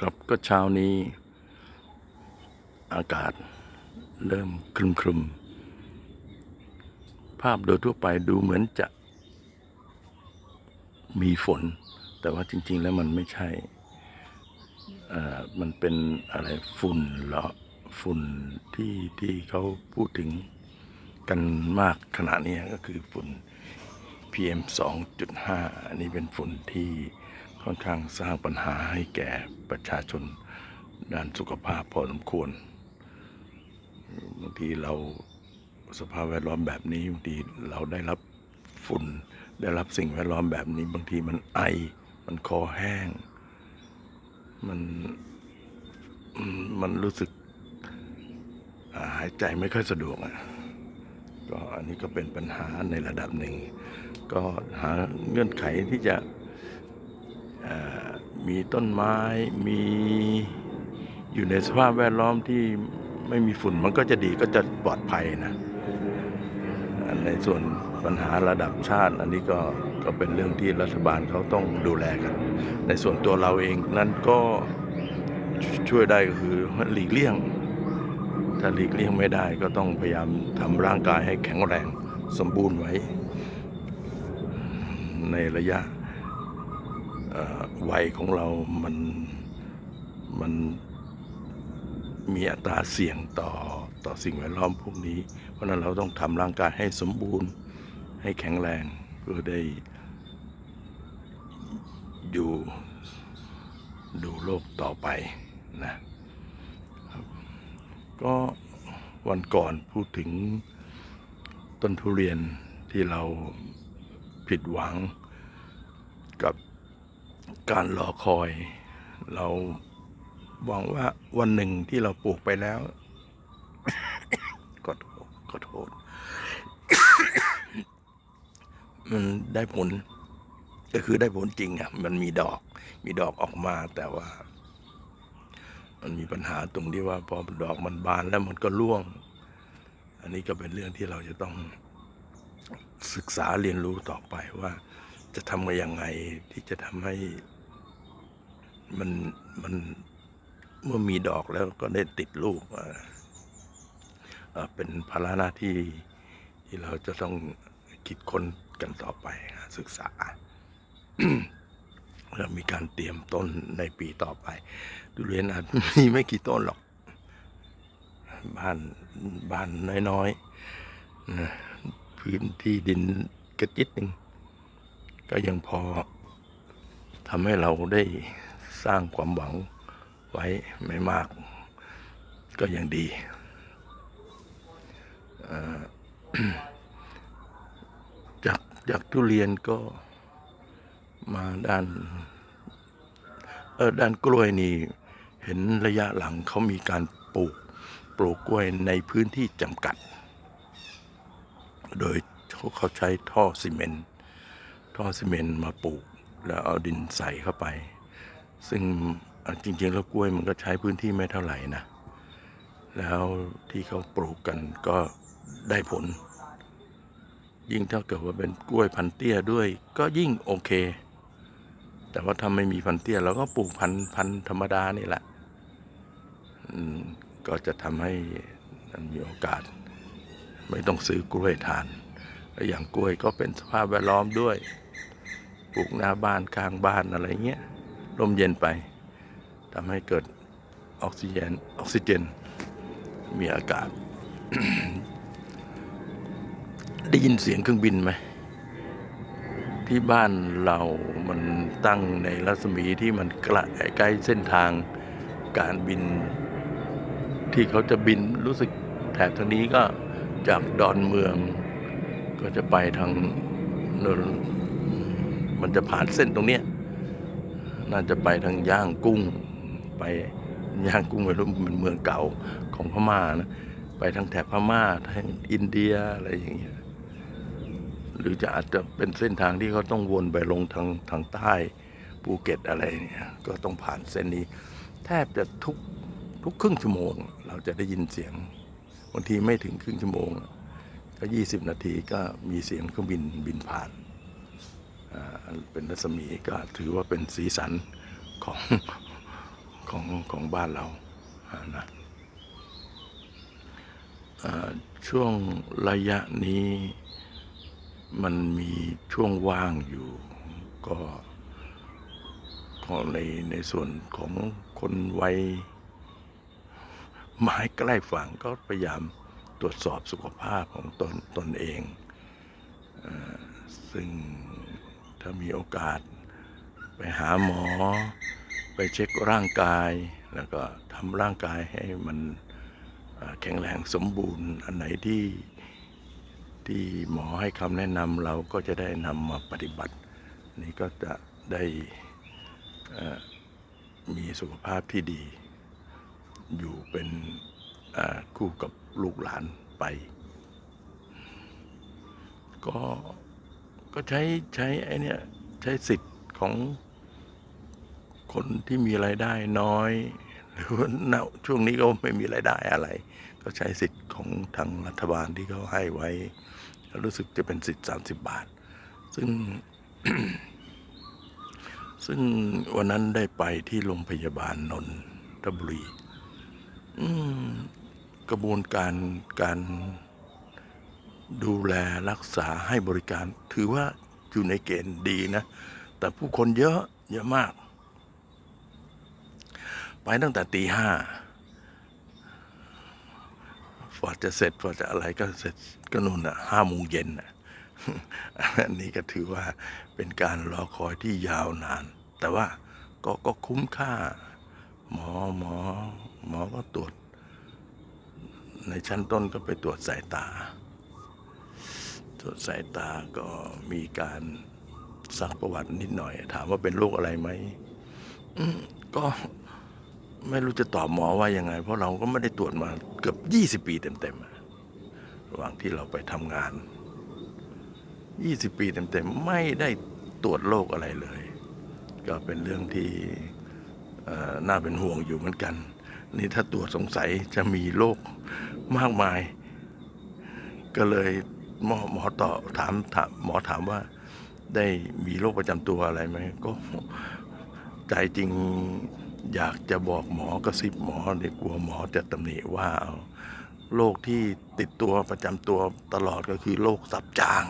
ครับก็เช้านี้อากาศเริ่มครึมครึมภาพโดยทั่วไปดูเหมือนจะมีฝน แต่ว่าจริง ๆ แล้วมันไม่ใช่ มันเป็นอะไรฝุ่นเหรอฝุ่นที่ที่เขาพูดถึงกันมากขณะนี้ก็คือฝุ่น PM 2.5 อันนี้เป็นฝุ่นที่ ค่อนข้างสร้างปัญหาให้แก่ประชาชนด้านสุขภาพพอสมควรบางทีเราสภาพแวดล้อมแบบนี้บางทีเราได้รับฝุ่นได้รับสิ่งแวดล้อมแบบนี้ บางทีมันไอ มันคอแห้ง มันมันรู้สึกาหายใจไม่ค่อยสะดวกอะก็อันนี้ก็เป็นปัญหาในระดับหนึ่ง ก็หาเงื่อนไขที่จะ มีต้นไม้มีอยู่ในสภาพแวดล้อมที่ไม่มีฝุ่นมันก็จะดีก็จะปลอดภัยนะในส่วนปัญหาระดับชาติ อันนี้ก็ก็เป็นเรื่องที่รัฐบาลเขาต้องดูแลกัน ในส่วนตัวเราเองนั้นก็ช่วยได้ก็คือหลีกเลี่ยง ถ้าหลีกเลี่ยงไม่ได้ก็ต้องพยายามทำร่างกายให้แข็งแรงสมบูรณ์ไว้ ในระยะ วัยของเรามันมันมีอัตราเสี่ยงต่อต่อสิ่งแวดล้อมพวกนี้ เพราะนั้นเราต้องทำร่างกายให้สมบูรณ์ให้แข็งแรงเพื่อได้อยู่ดูโลกต่อไปนะก็วันก่อนพูดถึงต้นทุเรียนที่เราผิดหวัง การรอคอย เราหวังว่าวันหนึ่งที่เราปลูกไปแล้วก็โทษก็โทษมันได้ผล ก็คือได้ผลจริงอะ มันมีดอก มีดอกออกมาแต่ว่า มันมีปัญหาตรงที่ว่าพอดอกมันบานแล้วมันก็ร่วง อันนี้ก็เป็นเรื่องที่เราจะต้องศึกษาเรียนรู้ต่อไปว่าจะทำกันยังไงที่จะทำให้ มันมันเมื่อมีดอกแล้วก็ได้ติดลูกเป็นภาระหน้าที่ที่เราจะต้องคิดค้นกันต่อไปศึกษาแล้วมีการเตรียมต้นในปีต่อไปทุเรียนอาจมีไม่กี่ต้นหรอก บ้านบ้านน้อยๆนะพื้นที่ดินกระจิตหนึ่งก็ยังพอทำให้เราได้ สร้างความหวังไว้ไม่มากก็ยังดี จากจากทุเรียนก็มาด้านเออด้านกล้วยนี่ เห็นระยะหลังเขามีการปลูกปลูกกล้วยในพื้นที่จำกัด โดยเขาเขาใช้ท่อซีเมนต์ท่อซีเมนต์มาปลูก แล้วเอาดินใส่เข้าไป ซึ่งจริงๆแล้วกล้วยมันก็ใช้พื้นที่ไม่เท่าไหร่นะ แล้วที่เขาปลูกกันก็ได้ผล ยิ่งถ้าเกิดว่าเป็นกล้วยพันเตี้ยด้วย ก็ยิ่งโอเค แต่ว่าถ้าไม่มีพันเตี้ยเราก็ปลูกพันพันธรรมดานี่แหละก็จะทำให้มีโอกาส ไม่ต้องซื้อกล้วยทาน อย่างกล้วยก็เป็นสภาพแวดล้อมด้วย ปลูกหน้าบ้านข้างบ้านอะไรเงี้ย ร่มเย็นไปทำให้เกิดออกซิเจนออกซิเจน มีอากาศ ได้ยินเสียงเครื่องบินไหม ที่บ้านเรามันตั้งในรัศมีที่มันใกล้ใกล้เส้นทางการบิน ที่เขาจะบินรู้สึกแถบทางนี้ก็จากดอนเมือง ก็จะไปทางนนมันจะผ่านเส้นตรงเนี้ย น่าจะไปทางย่างกุ้ง ไปย่างกุ้งไม่รู้มันเมืองเก่าของพม่านะไปทางแถบพม่าทางอินเดียอะไรอย่างเงี้ยหรือจะอาจจะเป็นเส้นทางที่เขาต้องวนไปลงทางทางใต้ภูเก็ตอะไรเนี่ยก็ต้องผ่านเส้นนี้ แทบจะทุกทุกครึ่งชั่วโมง เราจะได้ยินเสียงบางทีไม่ถึงครึ่งชั่วโมงก็ยี่สิบนาทีก็มีเสียงเครื่องบินบินผ่าน เป็นรัศมีก็ถือว่าเป็นสีสันของของของบ้านเรานะช่วงระยะนี้มันมีช่วงว่างอยู่ ก็ในในส่วนของคนวัยไม้ใกล้ฝั่งก็พยายามตรวจสอบสุขภาพของตนตนเองอซึ่ง ถ้ามีโอกาส ไปหาหมอ ไปเช็คร่างกาย แล้วก็ทำร่างกายให้มันแข็งแรงสมบูรณ์ อันไหนที่ที่หมอให้คำแนะนำเราก็จะได้นำมาปฏิบัติ นี่ก็จะได้มีสุขภาพที่ดี อยู่เป็นคู่กับลูกหลานไป ก็ ก็ใช้ใช้ไอเนี้ยใช้สิทธิ์ของคนที่มีรายได้น้อย หรือว่าช่วงนี้ก็ไม่มีรายได้อะไร ก็ใช้สิทธิ์ของทางรัฐบาลที่เขาให้ไว้ รู้สึกจะเป็นสิทธิ์30บาท ซึ่ง ซึ่งวันนั้นได้ไปที่โรงพยาบาลนนทบุรีกระบวนการการ ดูแลรักษาให้บริการ ถือว่าอยู่ในเกณฑ์ดีนะ แต่ผู้คนเยอะเยอะมาก ไปตั้งแต่ตีห้าฝอจะเสร็จฝอจะอะไรก็เสร็จก็นู่นอะห้าโมงเย็นอะอันนี้ก็ถือว่าเป็นการรอคอยที่ยาวนาน แต่ว่าก็ก็คุ้มค่า หมอหมอหมอก็ตรวจ ในชั้นต้นก็ไปตรวจสายตา ตรวจสายตาก็มีการซักประวัตินิดหน่อย ถามว่าเป็นโรคอะไรไหมก็ไม่รู้จะตอบหมอว่ายังไง เพราะเราก็ไม่ได้ตรวจมาเกือบ20ปีเต็มๆระหว่างที่เราไปทำงาน20ปีเต็มๆไม่ได้ตรวจโรคอะไรเลย ก็เป็นเรื่องที่น่าเป็นห่วงอยู่เหมือนกัน นี่ถ้าตรวจสงสัยจะมีโรคมากมาย ก็เลย หมอหมอต่อถามถามหมอถามว่าได้มีโรคประจำตัวอะไรไหมก็ใจจริงอยากจะบอกหมอกระซิบหมอเด็กกลัวหมอจะตำหนิว่าเอาโรคที่ติดตัวประจำตัวตลอดก็คือโรคซับจาง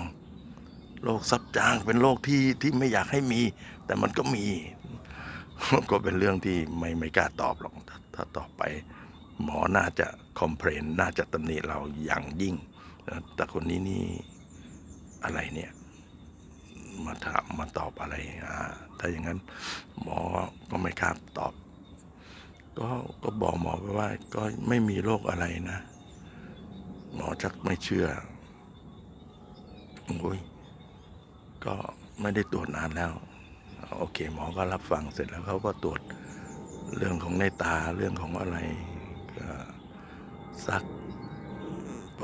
โรคซับจางเป็นโรคที่ที่ไม่อยากให้มี แต่มันก็มีก็เป็นเรื่องที่ไม่ไม่กล้าตอบหรอกถ้าถ้าตอบไป หมอน่าจะคอมเพลนน่าจะตำหนิเราอย่างยิ่ง แต่คนนี้นี่อะไรเนี่ย มาถามมาตอบอะไรอ่าถ้าอย่างนั้นหมอก็ไม่กล้าตอบ ก็ก็บอกหมอไปว่า ก็ไม่มีโรคอะไรนะ หมอชักไม่เชื่อโอ้ยก็ไม่ได้ตรวจนานแล้ว โอเค หมอก็รับฟังเสร็จแล้วเขาก็ตรวจเรื่องของในตาเรื่องของอะไรก็ซัก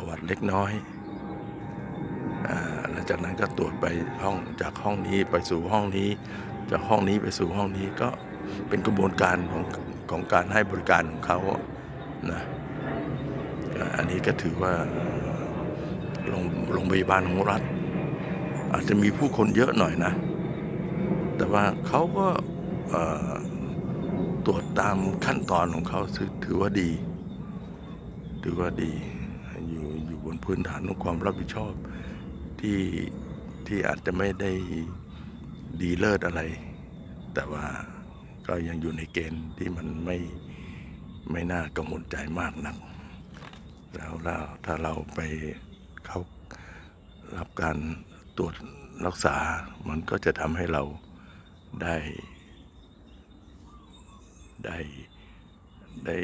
ประวัติเล็กน้อยอ่าแล้วจากนั้นก็ตรวจไปห้องจากห้องนี้ไปสู่ห้องนี้ จากห้องนี้ไปสู่ห้องนี้ก็เป็นกระบวนการของของการให้บริการของเขานะอันนี้ก็ถือว่าโรงโรงพยาบาลของรัฐ อาจจะมีผู้คนเยอะหน่อยนะ แต่ว่าเขาก็ตรวจตามขั้นตอนของเขาถือว่าดี ถือว่าดี นพื้นฐานของความรับผิดชอบที่ที่อาจจะไม่ได้ดีเลิศอะไร แต่ว่าก็ยังอยู่ในเกณฑ์ที่มันไม่ไม่น่ากังวลใจมากนัก แล้วแล้วถ้าเราไปเข้ารับการตรวจรักษา มันก็จะทำให้เราได้ ได้ได้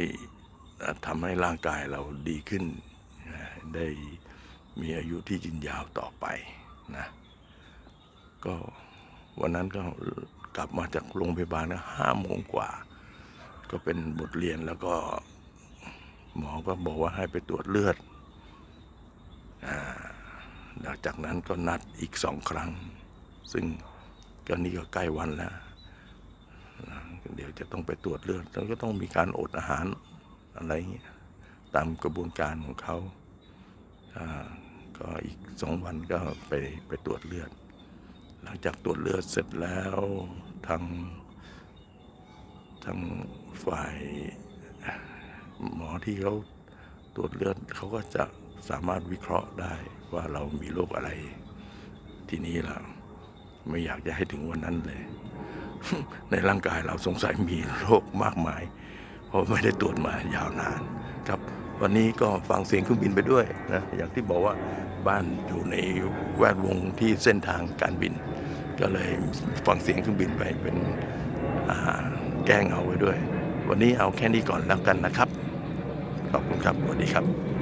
ทำให้ร่างกายเราดีขึ้น ได้มีอายุที่ยืนยาวต่อไปนะก็วันนั้นก็กลับมาจากโรงพยาบาลนะห้าโมงกว่า ก็เป็นบทเรียนแล้วก็หมอก็บอกว่าให้ไปตรวจเลือดหลังจากนั้นก็นัดอีกสองครั้ง ซึ่งก็นี่ก็ใกล้วันแล้ว เดี๋ยวจะต้องไปตรวจเลือดแล้วก็ต้องมีการอดอาหารอะไรอย่างเงี้ยตามกระบวนการของเขา ก็อีกสองวันก็ไปไปตรวจเลือด หลังจากตรวจเลือดเสร็จแล้วทางทางฝ่ายหมอที่เขาตรวจเลือดเขาก็จะสามารถวิเคราะห์ได้ว่าเรามีโรคอะไร ทีนี้เราไม่อยากจะให้ถึงวันนั้นเลย ในร่างกายเราสงสัยมีโรคมากมาย ราะไม่ได้ตรวจมายาวนานครับ วันนี้ก็ฟังเสียงเครื่องบินไปด้วยนะอย่างที่บอกว่าบ้านอยู่ในแวดวงที่เส้นทางการบิน ก็เลยฟังเสียงเครื่องบินไปเป็นแกล้งเอาไว้ด้วย วันนี้เอาแค่นี้ก่อนแล้วกันนะครับ ขอบคุณครับสวัสดีครับ